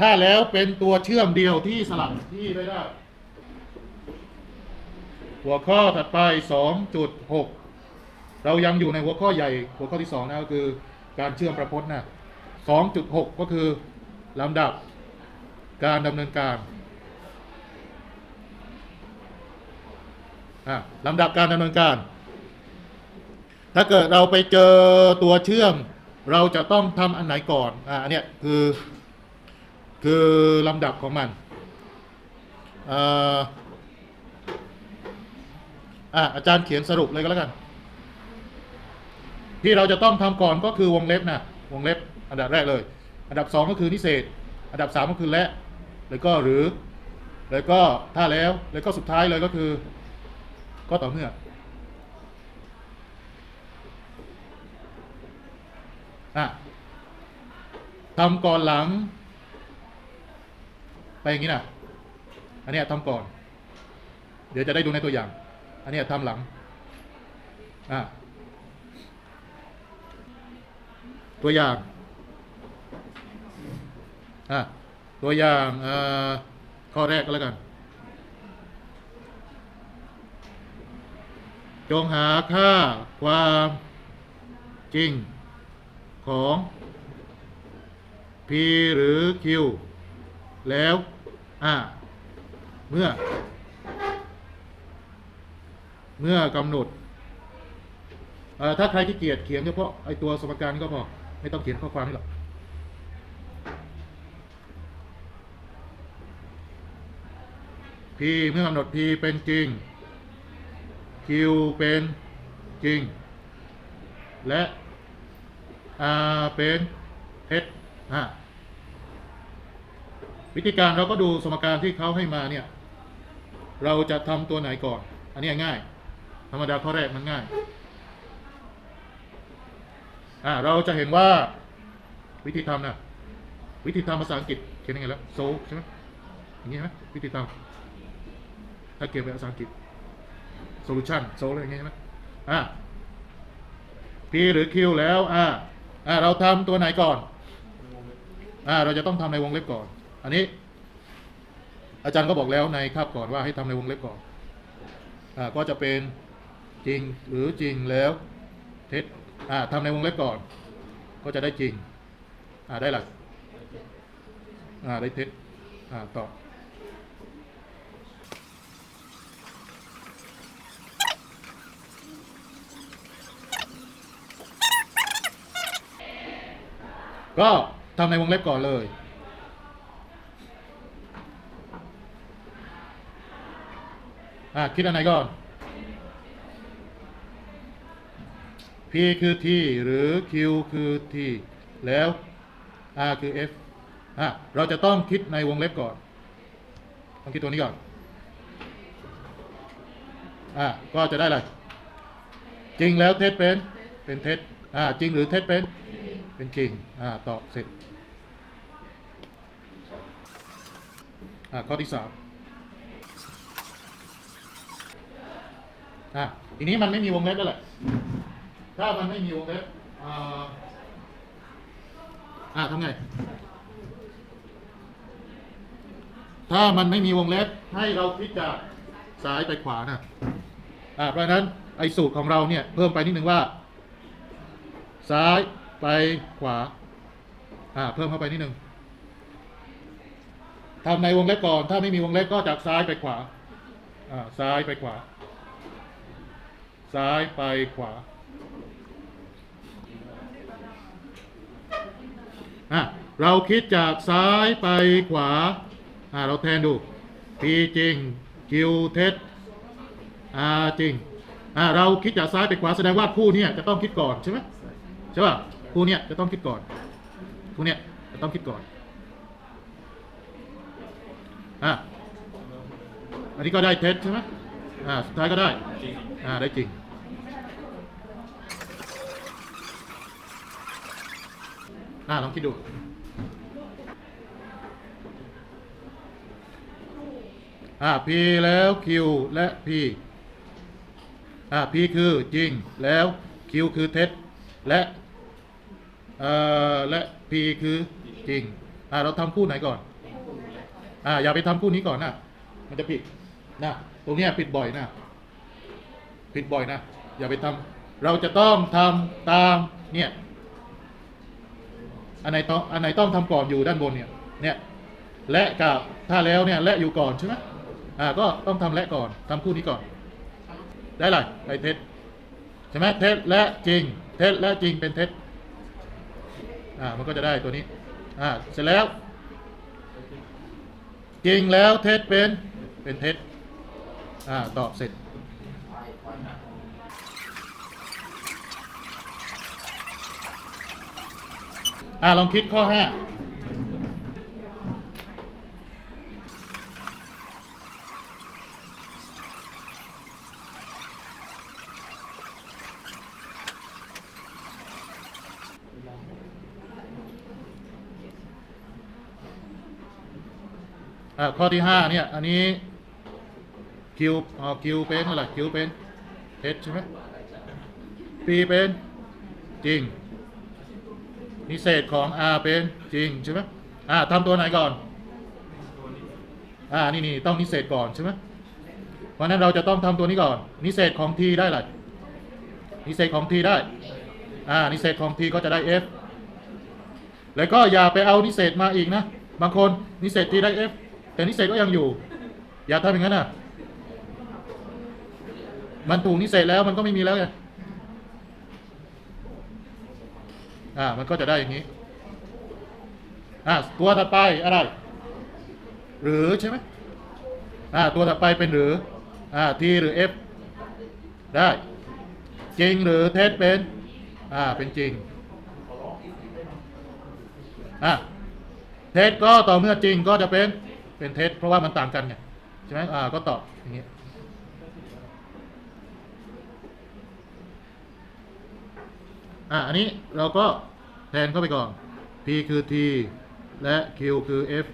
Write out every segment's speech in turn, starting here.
ถ้าแล้วเป็นตัวเชื่อมเดียวที่สลับที่ไม่ได้ หัวข้อถัดไป 2.6 เรายังอยู่ในหัวข้อใหญ่ หัวข้อที่ 2 นะก็คือการเชื่อมประพจน์นะ2.6 ก็คือลำดับการดำเนินการลำดับการดำเนินการ ถ้าเกิดเราไปเจอตัวเชื่อม เราจะต้องทำอันไหนก่อน อะอันเนี้ยคือ คือลำดับของมันอ่ออะอาจารย์เขียนสรุปเลยก็แล้วกัน ที่เราจะต้องทำก่อนก็คือวงเล็บนะวงเล็บ อันดับแรกเลย อันดับสองก็คือนิเศษ อันดับสามก็คือและ แล้วก็หรือ แล้วก็ถ้าแล้ว แล้วก็สุดท้ายเลยก็คือ ก็ต่อเมื่ออะทำก่อนหลัง ไปอย่างนี้นะอันนี้ทำก่อน เดี๋ยวจะได้ดูในตัวอย่าง อันนี้ทำหลังอะตัวอย่างอะตัวอย่างอ่อข้อแรกก็แล้วกัน จงหาค่าความจริงของ P หรือ Q แล้ว อ่าเมื่อ เมื่อกำหนดเอ่อถ้าใครที่เกียจเขียนเฉพาะไอตัวสมการก็พอ ไม่ต้องเขียนข้อความนี่หรอก P เมื่อกำหนด P เป็นจริง Q เป็นจริง และ R เป็นเท็จอะ วิธีการเราก็ดูสมการที่เขาให้มาเนี่ย เราจะทำตัวไหนก่อน อันนี้ง่าย ธรรมดาข้อแรกมันง่ายอ่าเราจะเห็นว่าวิธีทำนะวิธีทำภาษาอังกฤษเขียนยังไงแล้วโซใช่ไหมอย่างนี้ไหมวิธีทำถ้าเขียนเป็นภาษาอังกฤษ solution โซอะไรอย่างเงี้ยใช่ไหมอ่า P หรือ Q แล้วอ่าอ่าเราทำตัวไหนก่อนอ่าเราจะต้องทำในวงเล็บก่อน อันนี้ อาจารย์ก็บอกแล้วในคาบก่อนว่าให้ทำในวงเล็บก่อนอ่าก็จะเป็นจริงหรือจริงแล้วเท็จอ่าทำในวงเล็บก่อน ก็จะได้จริงอ่าได้หลักอ่าได้เท็จอ่าต่อก็ทำในวงเล็บก่อนเลย อะคิดอันไหนก่อน P คือ T หรือ Q คือ T แล้ว R คือ F อะเราจะต้องคิดในวงเล็บก่อน ต้องคิดตัวนี้ก่อน อะก็จะได้อะไร จริงแล้วเท็จเป็น เป็นเท็จ อ่าจริงหรือเท็จเป็น เป็นจริง อ่าตอบเสร็จ อ่าข้อที่สาม อ่าทีนี้มันไม่มีวงเล็บแล้วแหละถ้ามันไม่มีวงเล็บอ่าอ่าทำไงถ้ามันไม่มีวงเล็บให้เราพลิกจากซ้ายไปขวานะอ่าเพราะฉะนั้นไอ้สูตรของเราเนี่ยเพิ่มไปนิดนึงว่า ซ้ายไปขวา อ่า เพิ่มเข้าไปนิดนึงทำในวงเล็บก่อน ถ้าไม่มีวงเล็บก็จากซ้ายไปขวา อ่า ซ้ายไปขวา ซ้ายไปขวาเราคิดจากซ้ายไปขวา เราแทนดู P จริง Q เท็จ R จริง เราคิดจากซ้ายไปขวาแสดงว่าคู่นี้จะต้องคิดก่อนใช่ไหมใช่ป่ะคู่นี้จะต้องคิดก่อนคู่นี้จะต้องคิดก่อนอะอันนี้ก็ได้เท็จใช่ไหมอ่าสุดท้ายก็ได้อ่าได้จริง อ่าลองคิดดู อ่า P แล้ว Q และ P อ่า P คือจริงแล้ว Q คือเท็จและเอ่อและ P คือจริง อ่าเราทำคู่ไหนก่อน อ่าอย่าไปทำคู่นี้ก่อนนะ มันจะผิดนะตรงเนี้ยผิดบ่อยนะ ผิดบ่อยนะ อย่าไปทำเราจะต้องทำตามเนี่ย อันไหนต้องอันไหนต้องทำก่อนอยู่ด้านบนเนี่ยเนี่ยและกับถ้าแล้วเนี่ยและอยู่ก่อนใช่ไหมอ่าก็ต้องทำและก่อนทำคู่นี้ก่อน ได้ไรได้เท็จใช่ไหมเท็จและจริง เท็จและจริงเป็นเท็จอ่ามันก็จะได้ตัวนี้อ่าเสร็จแล้ว จริงแล้วเท็จเป็นเป็นเท็จอ่าตอบเสร็จ อ่าลองคิดข้อห้าอ่าข้อที่ห้าเนี่ย อันนี้คิวอ๋อคิวเป็นอะไรคิวเป็นเท็จใช่ไหมปีเป็น จริง นิเศษของ R เป็นจริงใช่ไหมอ่าทำตัวไหนก่อนอ่านี่นี่ต้องนิเศษก่อนใช่ไหมเพราะนั้นเราจะต้องทำตัวนี้ก่อน นิเศษของ T ได้ไรนิเศษของ T ได้อ่านิเศษของ T ก็จะได้ F แล้วก็อย่าไปเอานิเศษมาอีกนะ บางคนนิเศษ T ได้ F แต่นิเศษก็ยังอยู่ อย่าทำอย่างนั้นนะมันถูกนิเศษแล้วมันก็ไม่มีแล้วไง อ่า มันก็จะได้อย่างนี้ อ่า ตัวถัดไปอะไร หรือใช่ไหมอ่า ตัวถัดไปเป็นหรือ อ่า T หรือ F ได้ จริงหรือเท็จเป็น อ่า เป็นจริง อ่าเท็จก็ต่อเมื่อจริงก็จะเป็น เป็นเท็จเพราะว่ามันต่างกันไง ใช่ไหมอ่า ก็ตอบอย่างนี้ อะอันนี้เราก็แทนเข้าไปก่อน p คือ t และ q คือ f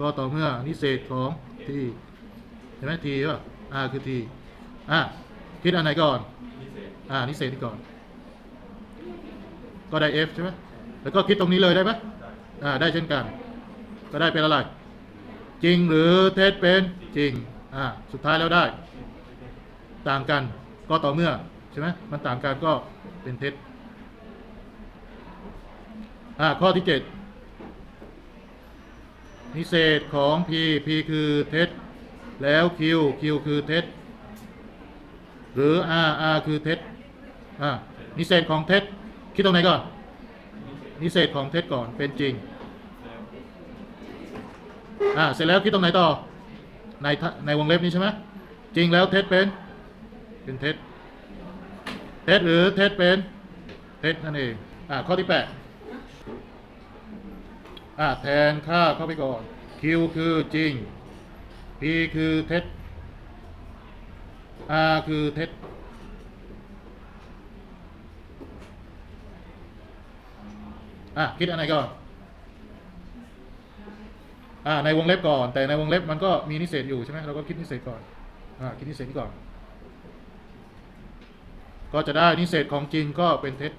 ก็ต่อเมื่อนิเศษของ t เห็นไหม t ป่ะ r คือ t อะคิดอันไหนก่อนอ่านิเศษนี่ก่อน ก็ได้ f ใช่ไหมแล้วก็คิดตรงนี้เลยได้ไหมอ่าได้เช่นกัน ก็ได้เป็นอะไร จริงหรือเท็จเป็นจริงอ่าสุดท้ายแล้วได้ ต่างกันก็ต่อเมื่อใช่ไหมมันต่างกันก็เป็นเท็จ อ่าข้อที่เจ็ดนิเศษของ p p คือเท็จแล้ว q q คือเท็จหรือ r r คือเท็จอ่านิเศษของเท็จคิดตรงไหนก่อน นิเศษของเท็จก่อนเป็นจริงอ่าเสร็จแล้วคิดตรงไหนต่อ ในในวงเล็บนี้ใช่ไหมจริงแล้วเท็จเป็น เป็นเท็จเท็จหรือเท็จเป็น เท็จนั่นเองอ่าข้อที่แปด อะแทนค่าเข้าไปก่อน Q คือจริง P คือเท็จ R คือเท็จอะคิดอันไหนก่อนอ่าในวงเล็บก่อน แต่ในวงเล็บมันก็มีนิเศษอยู่ใช่ไหมเราก็คิดนิเศษก่อนอ่าคิดนิเศษก่อน ก็จะได้นิเศษของจริงก็เป็นเท็จ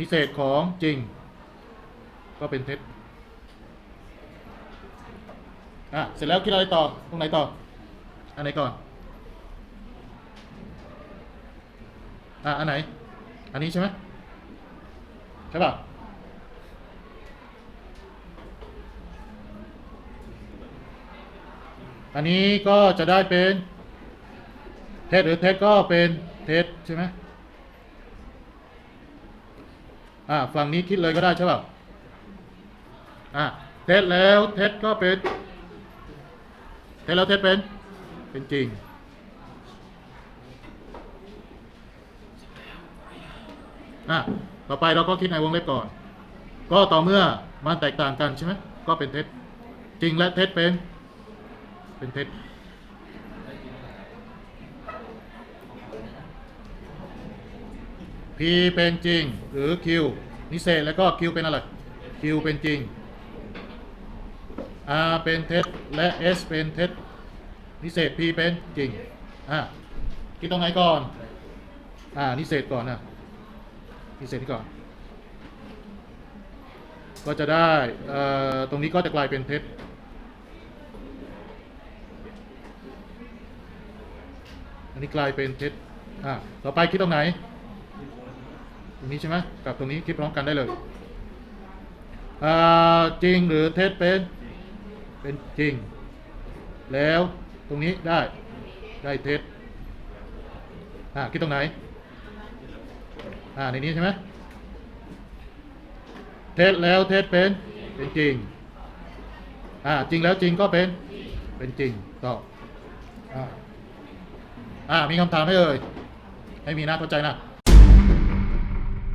นิเศษของจริง ก็เป็นเท็จอะเสร็จแล้วคิดอะไรต่อ ตรงไหนต่อ อันไหนก่อน อะอันไหน อันนี้ใช่ไหมใช่ป่ะอันนี้ก็จะได้เป็นเท็จหรือเท็จก็เป็นเท็จใช่ไหม อ่าฝั่งนี้คิดเลยก็ได้ใช่ป่ะอ่าเท็จแล้วเท็จก็เป็น เท็จแล้วเท็จเป็น เป็นจริง อะต่อไปเราก็คิดในวงเล็บก่อน ก็ต่อเมื่อมันแตกต่างกันใช่ไหมก็เป็นเท็จ จริงและเท็จเป็น เป็นเท็จ P เป็นจริง หรือ Q นิเศษแล้วก็ Q เป็นอะไร Q เป็นจริง R เป็นเท็จและ S เป็นเท็จนิเศษ P เป็นจริงอะคิดตรงไหนก่อนอ่านิเศษก่อนนะพิเศษนี้ก่อน ก็จะได้เอ่อตรงนี้ก็จะกลายเป็นเท็จอันนี้กลายเป็นเท็จอ่าต่อไปคิดตรงไหน ตรงนี้ใช่ไหมกับตรงนี้คิดพร้อมกันได้เลยจริงหรือเท็จเป็น เป็นจริง แล้วตรงนี้ได้ได้เท็จอ่าคิดตรงไหนอ่าในนี้ใช่ไหมเท็จแล้วเท็จเป็นเป็นจริงอ่าจริงแล้วจริงก็เป็นเป็นจริงต่ออ่าอ่ามีคำถามให้เอ่ยให้มีนะเข้าใจนะ